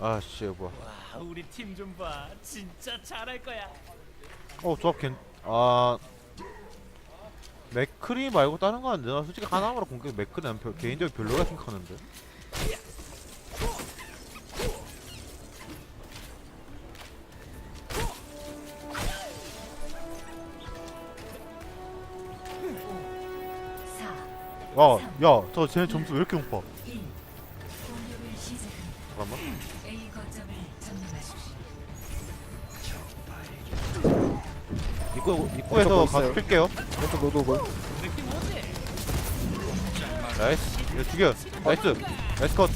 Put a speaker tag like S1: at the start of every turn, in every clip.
S1: 아, 씨, 뭐야.
S2: 와 우리 팀 좀 봐. 진짜 잘할 거야.
S1: 어, 조합 괜, 아. 맥크리 말고 다른 거 안 되나? 솔직히 하나마로 공격 맥크리 난 별, 개인적으로 별로라 생각하는데.
S3: 사,
S1: 와, 야, 저 쟤네 점수 왜 이렇게 높아? 잠깐만. 입구, 입구에서 가서? 뺄게요.
S4: 왼쪽
S2: 느낌 오지?
S1: 나이스. 이거 죽여. 나이스. 나이스 컷.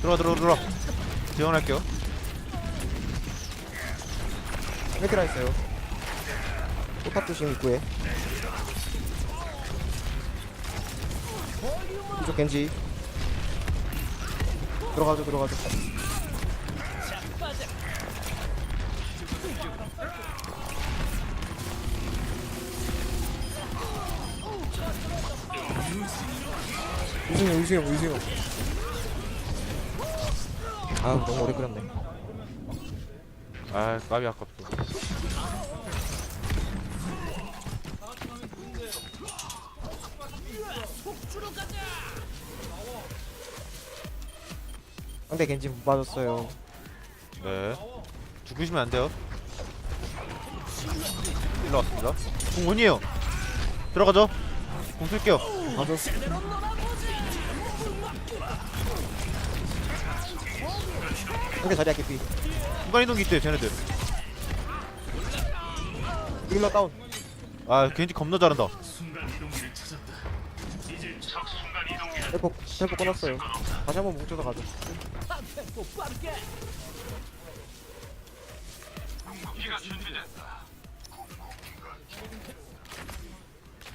S1: 들어와, 들어와, 들어와. 지원할게요.
S4: 헤드라 있어요 포탑 조심 입구에 이쪽 겐지 들어가죠 들어가죠 우승형 우승형 우승형 아 너무 오래 끓였네
S1: 아, 까비 아깝다.
S4: 상대 겐지 못 맞았어요
S1: 네. 죽으시면 안 돼요. 일로 왔습니다. 공 원이에요. 들어가죠. 공 쓸게요.
S4: 맞았어 상대 자리 피
S1: 순간 이동기 있대, 쟤네들.
S4: 힐러 다운
S1: 아, 겐지 겁나 잘한다.
S4: 텔포 텔포 끊었어요 다시 한번 뭉쳐서 가죠
S2: 빠르게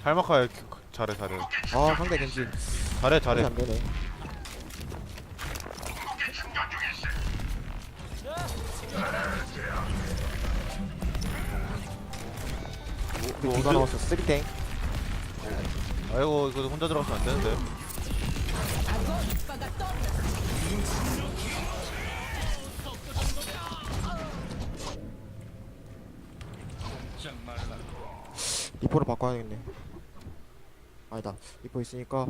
S1: 할마카 잘해, 잘해.
S4: 아 상대 겐지
S1: 잘해
S4: 잘해. 안 되네
S1: 뭐,
S4: 누가 나왔어. 쓰리탱.
S1: 아이고, 이거 혼자 들어가면 안 되는데.
S4: 리포를 바꿔야겠네. 아니다. 리포 있으니까.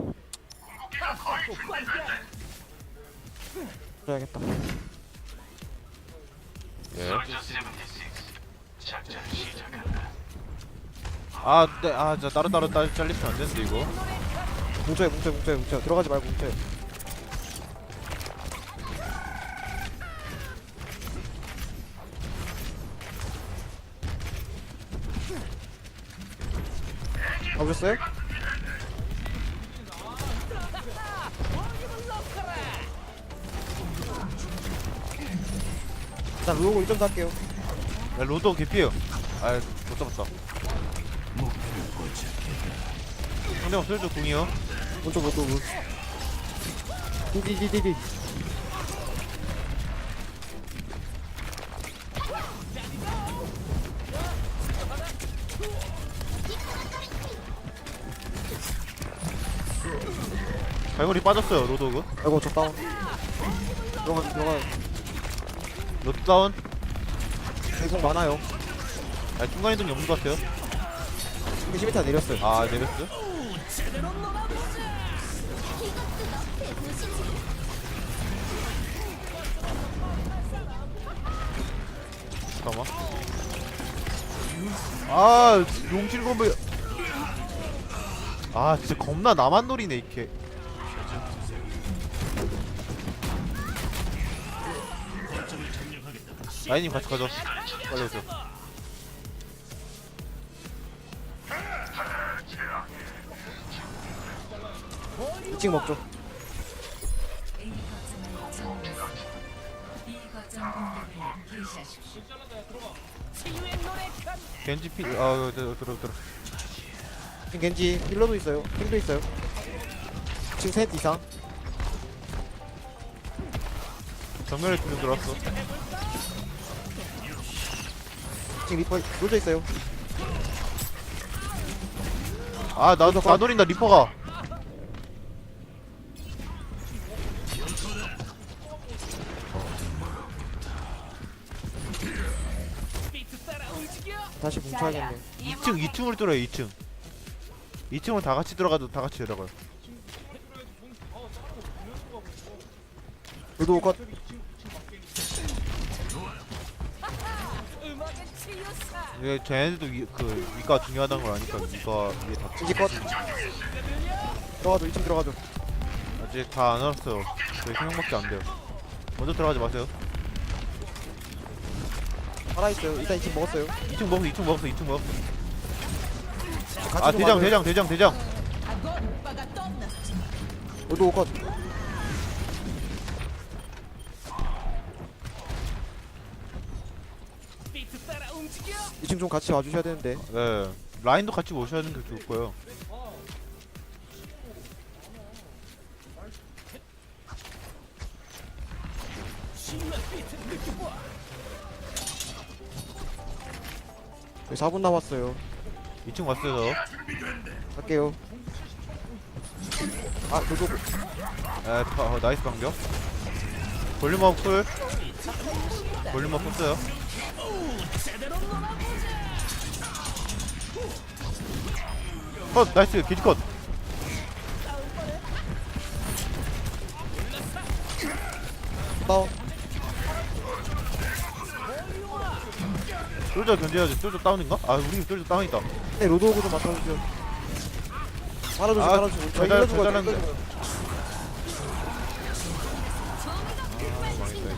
S4: 써야겠다.
S1: 예. 아, 네, 아, 저 따로 따로 따로 잘리면 안 되는데 이거.
S4: 뭉쳐요 뭉쳐요 뭉쳐요 뭉쳐요 들어가지 말고 뭉쳐요 가보셨어요? 일단 루오고 1점 살게요
S1: 야, 로도 개피해요. 아, 못 잡았다. 상대방 슬쩍 궁이요.
S4: 오른쪽 로또 루 디디디디디
S1: 갈고리 빠졌어요, 로도그.
S4: 아이고 저 다운 들어가 들어가
S1: 로드 다운.
S4: 계속 많아요
S1: 아, 중간 이동이 없는 것 같아요.
S4: 이게 10m 내렸어요
S1: 아, 내렸어? 잠깐만. 아, 용실 건물. 아, 진짜 겁나 나만 노리네, 이렇게. 라인님 같이 가죠. 빨리 오세요.
S2: 노래 간
S1: 겐지 피, 아, 들어, 들어, 들어.
S4: 지금 겐지 힐러도 있어요 힐도 있어요 지금 셋 이상
S1: 정면에 두명 들어왔어.
S4: 지금 리퍼 쏠져 있어요
S1: 아, 나도 다 노린다, 리퍼가.
S4: 뭉쳐야겠네
S1: 2층, 2층으로 뚫어요, 2층. 2층으로 다 같이 들어가도 다 같이 들어가요.
S4: 로드 컷
S1: 이게 쟤네들도 위, 그 위가 중요하다는 걸 아니까 위가 위에 다
S4: 겐지 컷 들어가죠 2층 들어가죠
S1: 아직 다 안 왔어요. 저희 3명밖에 안 돼요. 먼저 들어가지 마세요.
S4: 살아있어요 일단 2층 먹었어요
S1: 2층 먹었어, 2층 먹었어, 2층 먹었어.
S4: 같이
S1: 아
S4: 좀
S1: 대장,
S4: 와줘요.
S1: 대장, 대장, 대장.
S4: 로드 컷
S2: 비트 따라 움직여
S4: 2층 좀 같이 와주셔야 되는데
S1: 네, 라인도 같이 모셔야 하는 게 좋을 거예요.
S4: 저희 4분 남았어요
S1: 2층 왔어요.
S4: 갈게요 아 로드
S1: 에, 파, 어, 나이스 방벽. 볼륨업 풀. 볼륨업.
S2: 제대로 놀아보자
S1: 컷, 나이스, 기지 컷.
S4: 다운
S1: 쫄저 견제해야지. 쫄저 다운인가? 아, 우리 쫄저 다운이다.
S4: 네 로드 오고 좀 맞춰주세요 말아주세요
S1: 아,
S4: 말아주세요
S1: 잘
S4: 저희
S1: 잘-
S4: 힐러
S1: 잘
S4: 죽어요
S1: 잘랐는데.
S4: 힐러
S1: 아, 망했다.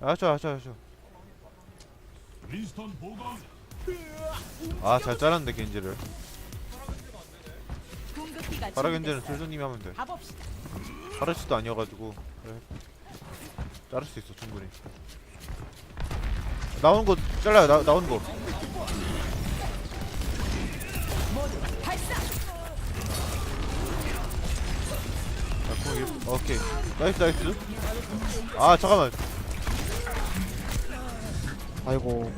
S1: 아저 아저 아저
S5: 윈스턴 보강
S1: 아잘 잘랐는데 겐지를
S6: 공급기가
S1: 파라 겐지는 솔조님이 하면 돼
S6: 가봅시다.
S1: 파르시도 아니어가지고 그래. 자를 수 있어 충분히. 나오는 거 잘라요. 나, 나오는 거 아, 거기, 오케이. 나이스 나이스. 아 잠깐만.
S4: 아이고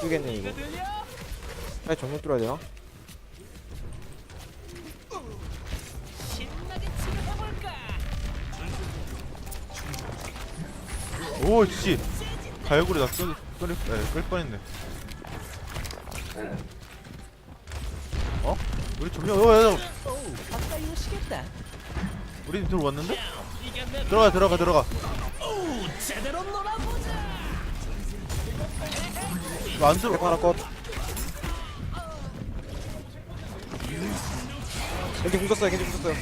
S4: 2층 못 뛰겠네 이거. 빨리 정면 뚫어야 돼요.
S2: 치료해볼까
S1: 오씨. 갈고리 나 끌, 끌, 네, 끌 뻔했네. 어? 우리 점령 어, 야, 야, 우리 들어왔는데? 들어가 들어가 들어가.
S2: 오 제대로 놀아보자
S1: 이거 안 들어
S4: 백하나컷 겐지 궁졌어요 겐지 궁졌어요.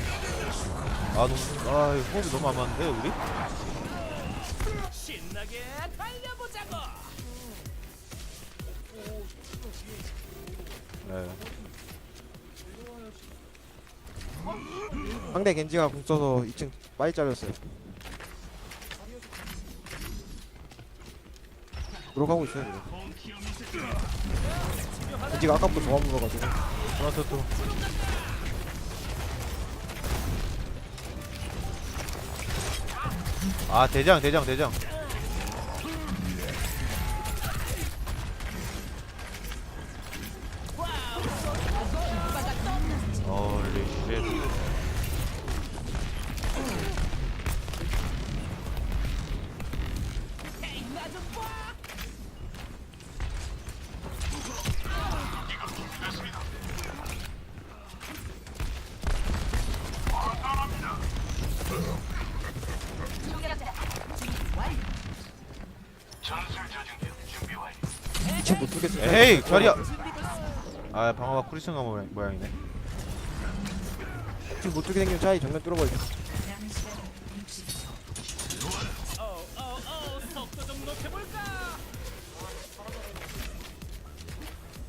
S1: 아 너무 아 이거 호흡이 너무 안 맞는데 우리?
S2: 신나게 달려보자고.
S1: 네.
S4: 상대 겐지가 궁 써서 2층 빨리 잘렸어요 들어가고 있어요 지금. 겐지가 아까부터 저만 물어가지고.
S1: 전화터 또. 아 대장 대장 대장
S2: 에이
S1: 자리야. 아 방어가 쿠리슨 가 모양이네.
S4: 지금 못 죽게 생긴 차이 정면
S2: 뚫어버리자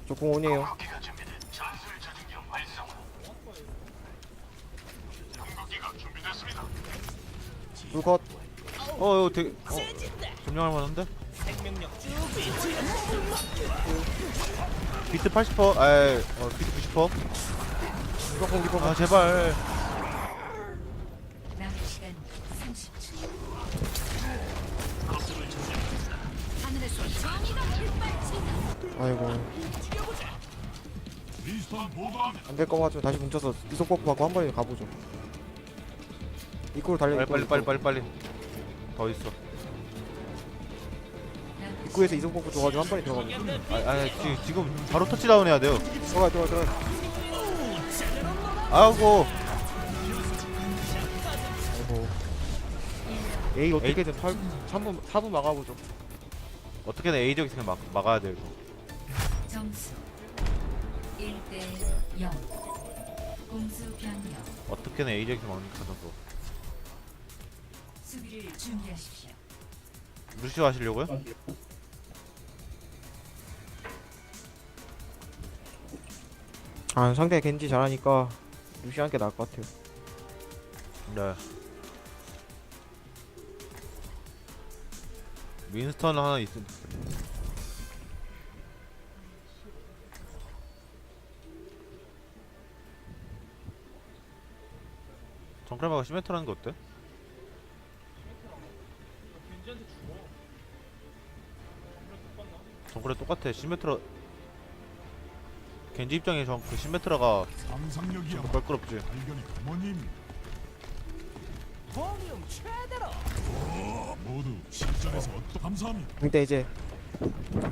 S4: 조공 온이에요. 불컷.
S1: 어이 되게 어 점령할 만한데? 비트 80%? 아이 어 비트 90%?
S4: 리퍼공 리퍼공
S1: 아 제발
S3: 남은 시간 30초.
S4: 아이고 안 될 거 같으면 다시 뭉쳐서 이속 버프 받고 한 번에 가보죠 입구로 달려
S1: 빨리 빨리 빨리. 빨리 빨리 더 있어
S4: 입구에서 이속 버프 줘가지고 한 번에 들어가죠
S1: 아, 아 지금, 지금 바로 터치다운 해야 돼요
S4: 들어가 들어가 들어가
S1: 아이고
S4: 아이고 A 어떻게든 8, 3분 4분 막아보죠
S1: 어떻게든 A적 있으면 막, 막아야 돼 이거
S3: 점수 1대 0. 공수 변경.
S1: 어떻게든 A적 있으면 막는 게 가장 좋아
S3: 수비를 준비하십시오.
S1: 루시오 하시려고요?
S4: 아 상대 겐지 잘하니까 루시안 게 나을 것 같아요.
S1: 네. 윈스턴 하나 있음 정크레바가 시메트라는 게 어때? 정크레 똑같아. 시메트라 겐지 입장에 정그 시메트라가
S5: 상상력이야.
S1: 좀 껄끄럽지.
S5: 발견이 부모님.
S2: 볼륨 최대로.
S5: 모두 실전에서 어떠 감사합니다.
S4: 근데 이제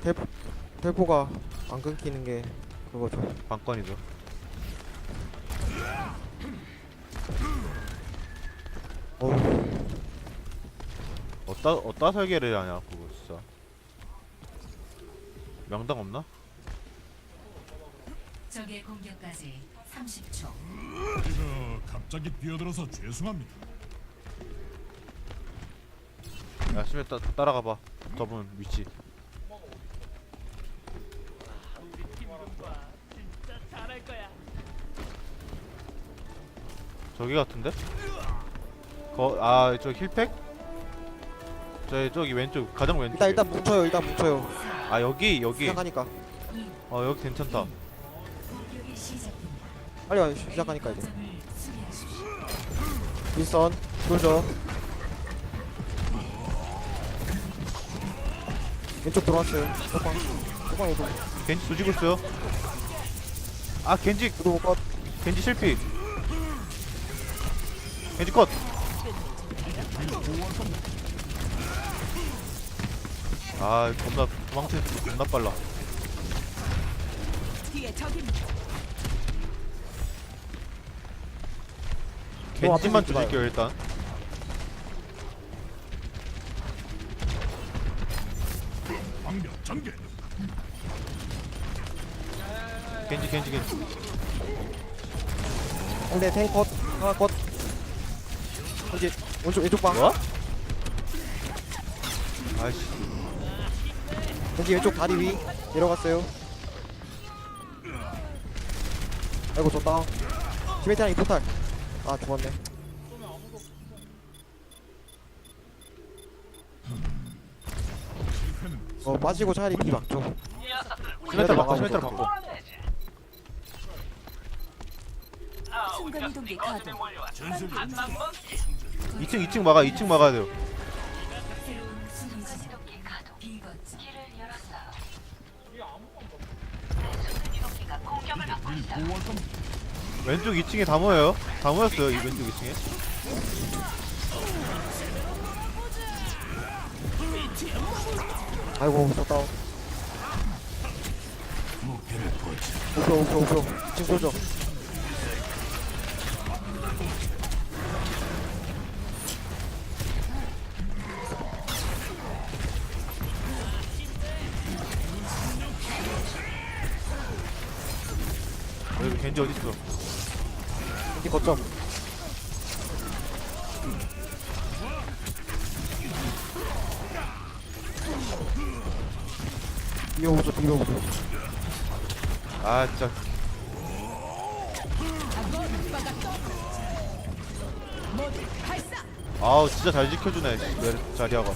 S4: 텔포, 텔포가 안 끊기는 게 그거죠.
S1: 관건이죠.
S4: 어우.
S1: 어따 어따 설계를 하냐 그거 진짜. 명당 없나?
S3: 적의 공격까지 30초.
S5: 제가 갑자기 뛰어들어서 죄송합니다
S1: 야 심해 따, 따라가 봐 저분 위치
S2: 우리 팀좀봐 진짜 잘할 거야
S1: 저기 같은데? 거 아 저 힐팩? 저 저기 왼쪽 가장 왼쪽
S4: 일단 일단 뭉쳐요 일단 뭉쳐요
S1: 아 여기 여기
S4: 시작하니까
S1: 어 여기 괜찮다.
S4: 빨리 와 시작하니까 이제. 윌선 돌죠 왼쪽 들어왔어요 소방 소방 이동
S1: 겐지 조지고 있어요 아 겐지
S4: 구도 못 컷.
S1: 겐지 실패 겐지 컷 아, 겁나 도망치는 속도 겁나 빨라.
S4: 너 앞에
S1: 겐지만
S4: 있지 마요.
S1: 조질게요 일단.
S5: 방벽 전개
S1: 겐지 겐지 겐지.
S4: 상대 탱컷 하나 컷 이제 왼쪽 왼쪽 방
S1: 뭐? 아이씨.
S4: 여기 왼쪽 다리 위 내려갔어요 아이고 저 다운 지메타랑 이포탈 아 죽었네 어 빠지고 차라리 비 막죠
S1: 시메타 바꿔. 시메타 바꿔.
S3: 순간이동기 가동.
S1: 2층 2층 막아 2층 막아야 돼요.
S3: 새로운 수비 지점. 비거점.
S1: 왼쪽 2층에 다 모여요. 다 모였어요 이 왼쪽 2층에.
S4: 아이고 저 다운 오표 오표 오표 지금 쏘죠
S1: 여기 겐지 있어?
S4: 여기 거점 비벼보죠 비벼보죠
S1: 아 진짜. 아우 진짜 잘 지켜주네 자리아가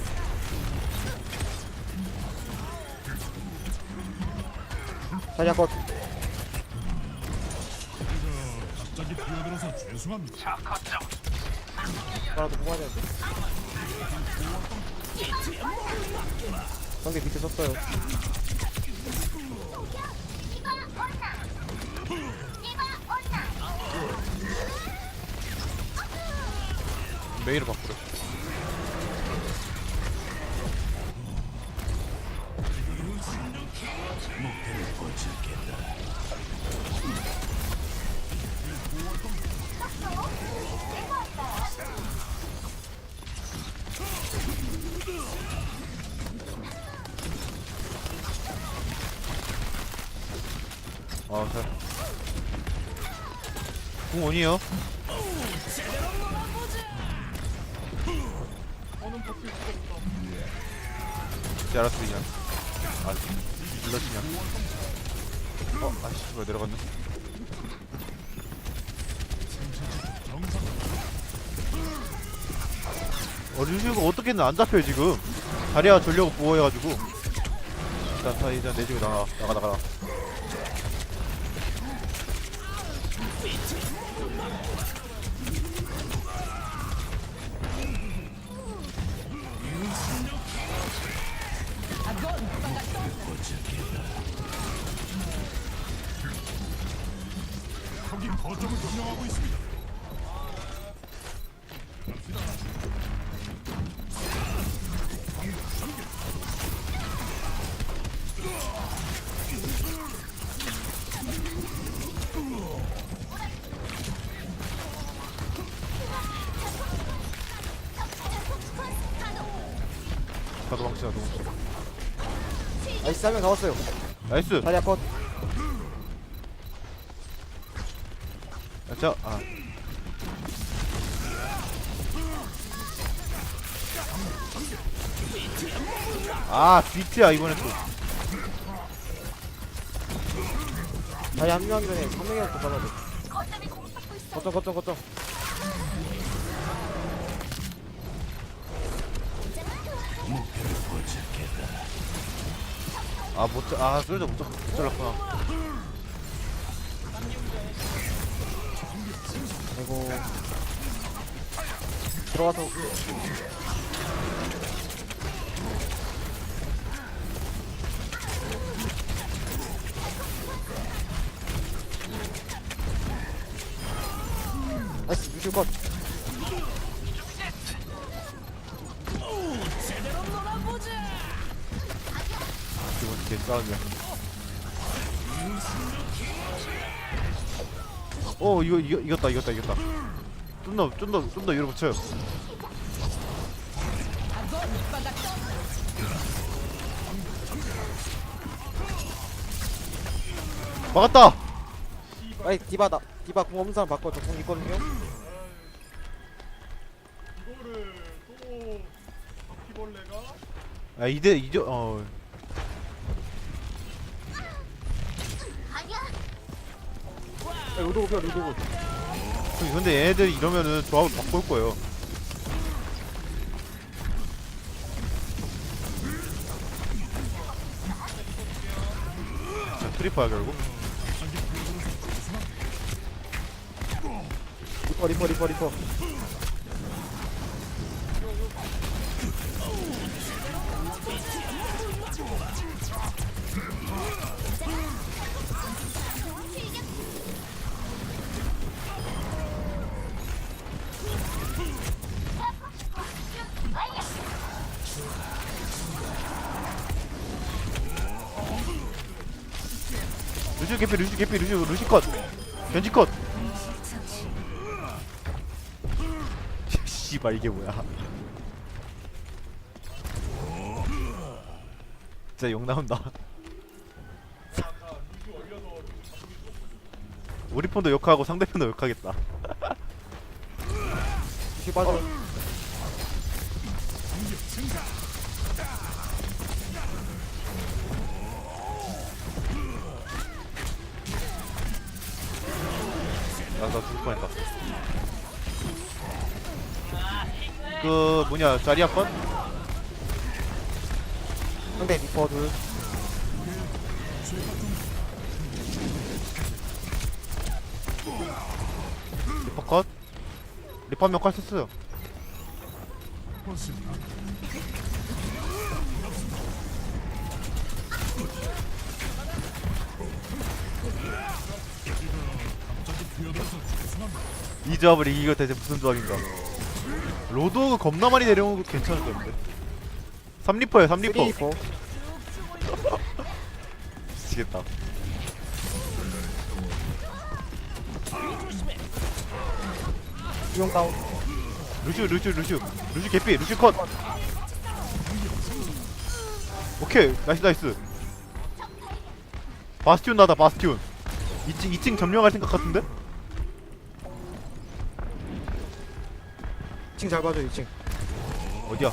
S4: 자리야 컷
S5: 죄송합니다.
S4: 하나도 뽑아야 되는데 상대 밑에 섰어요
S1: 메이를 바꾸래 아, 잘. 궁 원이요? 이제 알았어 그냥 아 불러주냐 어? 아씨 왜 내려갔네 어 류슈가 어떻게든 안 잡혀요 지금 다리아 졸려고 부어해가지고 일단 다 일단 내 집에 나가 나가 나가
S5: 거 거점을 점령하고 있습니다.
S1: 다 도망치자 도망치자
S4: 나이스 한명 잡았어요.
S1: 나이스.
S4: 자리야 컷
S1: 자, 아. 아, 비트야, 이번에 또.
S4: 자리 합류한 전에 3명이라도 잡아야 돼 거점 거점 거점
S1: 아, 못, 자- 아, 쏠져 못, 자- 못 잘랐구나.
S4: 들어가서 나이스
S1: 싸움이야. 어, 이거, 이거, 이겼다, 이겼다, 이겼다. 좀 더, 좀 더, 좀 더 위로 붙여요. 막았다!
S4: 아이 디바 나 디바 공 없는 사람 바꿔 저공 있거든요
S1: 아, 이대, 이제, 어.
S4: 야, 루도고 펴 루도고
S1: 근데 얘네들이 이러면은 조합을 바꿀 거예요. 자, 트리퍼야, 결국.
S4: 리퍼 리퍼 리퍼 리퍼
S1: 루시 개피, 루시 개피, 루시, 루시 컷! 견지 컷! 씨발, 이게 뭐야. 진짜 욕 나온다. 우리 폰도 욕하고 상대편도 욕하겠다.
S4: 유슈 빠져
S1: 나 죽을 뻔했다 그 뭐냐 자리 한번
S4: 상대 리퍼 둘
S1: 리퍼 컷 리퍼 한명 컷 했어요
S5: 그렇습니다. 갑자기 뛰어들어서 죄송합니다.
S1: 이 조합을 이기고 대체 무슨 조합인가 로드오그 겁나 많이 내려오는 거 괜찮을 것 같은데. 3리퍼에요 3리퍼.
S4: 3리퍼.
S1: 미치겠다.
S4: 유용 다운.
S1: 루슈 루슈 루슈 루슈 개피 루슈 컷. 오케이 나이스 나이스. 바스티온 나다 바스티온. 2층 2층 점령할 생각 같은데?
S4: 2층 잘 봐줘 2층
S1: 어디야?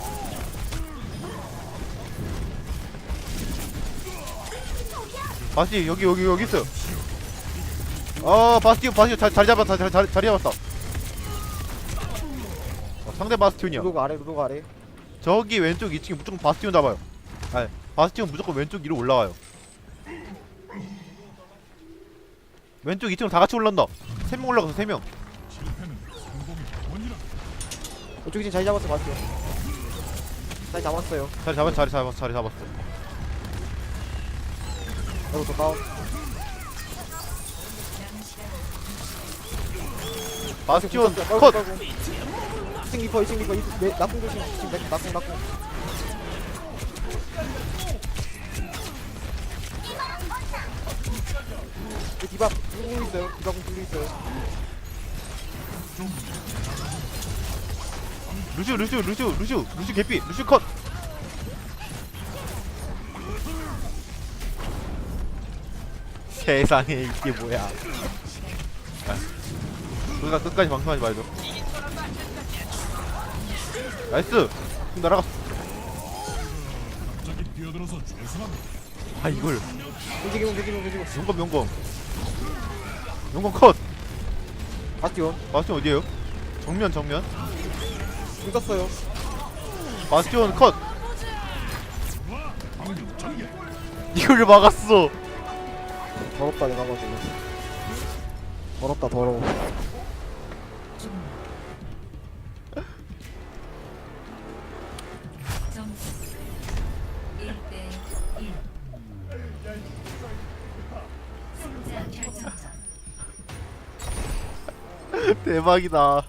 S1: 바스티 여기 여기 여기 있어요. 아 바스티온 바스티온 잘, 잘 잡았다 잘, 잘, 잘 잡았다. 어, 상대 바스티온이야.
S4: 루도가 아래 루도가 아래
S1: 저기 왼쪽 2층에 무조건 바스티온 잡아요. 아니 바스티온 무조건 왼쪽 위로 올라와요. 왼쪽 2층 다 같이 올란다. 3명 올라가서 3명.
S4: 이쪽 2층 자리 잡았어 맞죠? 자리 잡았어요.
S1: 자리 잡았어 자리 잡았어 자리 잡았어.
S4: 여기서 다운.
S1: 바스티온
S4: 컷!
S1: 컷.
S4: 2층 리퍼 2층 리퍼. 이- 내- 낙공 조심. 지금 내- 낙공 낙공 이 디바 뚫고 있어요. 디바 공 뚫고 있어요
S1: 루슈 루슈 루슈 루슈 루슈 개피 루슈 컷. 세상에 이게 뭐야. 아, 우리가 끝까지 방송하지 말죠. 나이스! 지금 날아갔어. 아 이걸.
S4: 움직이고 움직이고 움직이고.
S1: 용검 용검. 용검 컷.
S4: 바스티온.
S1: 바스티온 어디에요? 정면 정면
S4: 공 떴어요.
S1: 바스티온 컷. 이걸 막았어.
S4: 더럽다 내가 봐도 더럽다 더러워.
S3: 점수 1대 1 승자 결정전
S1: 대박이다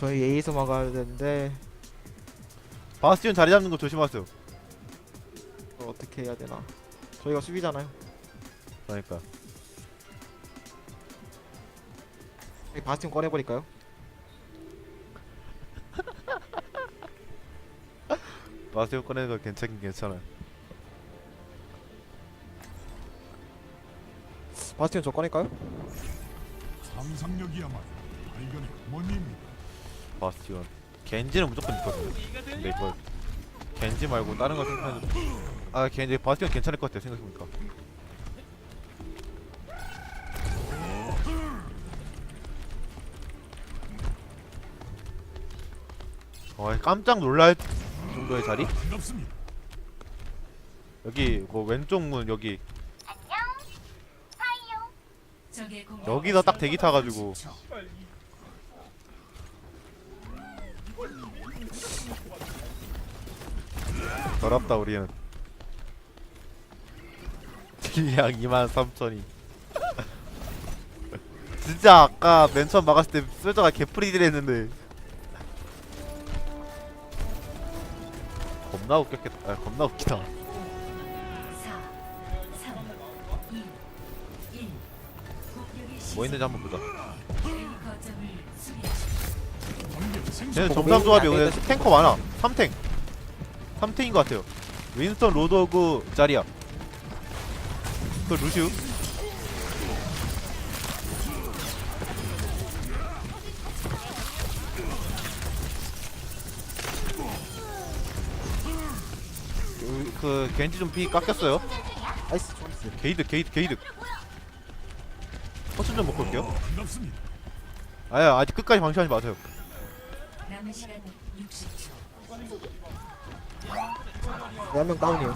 S4: 저희 A에서 막아야 되는데
S1: 바스티온 자리 잡는 거 조심하세요
S4: 이걸 어떻게 해야 되나 저희가 수비잖아요
S1: 그러니까
S4: 여기 바스티온 꺼내버릴까요?
S1: 바스티온 꺼내는 거 괜찮긴 괜찮아요
S4: 바스티온 저 꺼낼까요?
S5: 상상력이야말로 발견의 어머니입니다.
S1: 바스티온. 겐지는 무조건 있거든요. 근데 이걸 겐지 말고 다른 거 생각해도 아 겐지 바스티온 괜찮을 것 같아요 생각해보니까. 어 깜짝 놀랄 정도의 자리? 여기 뭐 왼쪽 문 여기. 여기다 딱 대기 타가지고
S3: 30초.
S1: 더럽다 우리는. 딜량 23,000이. 진짜 아까 맨 처음 막았을 때 쏠자가 개프리딜 했는데. 겁나 웃겼겠다. 아, 겁나 웃기다.
S3: 4 3 2 1 공격이 시작
S1: 뭐 있는지 한번 보자.
S4: 어,
S1: 점삼
S4: 메인이
S1: 조합이
S4: 안
S1: 오늘. 탱커 많아. 3탱 3탱인 것 같아요. 윈스턴 로드오그 자리야. 그 루시우. 그 겐지 좀 피 깎였어요.
S4: 나이스 좋았어
S1: 게이드 게이드 게이드 포션 좀 먹고 올게요. 아야 아직 끝까지 방심하지 마세요.
S3: 남은 시간 60초.
S4: 한명 다운이요.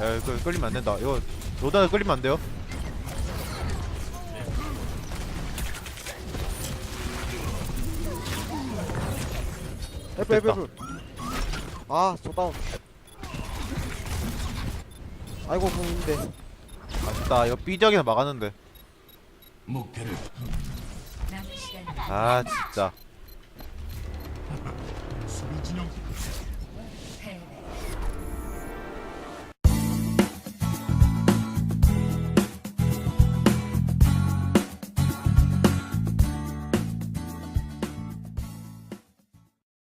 S1: 야 이거 끌리면 안 된다. 이거 로다가 끌리면 안 돼요?
S4: F 아저 다운. 아이고 공인데.
S1: 아쉽다. 이거 삐적이나 막았는데.
S5: 목표를
S1: 아 진짜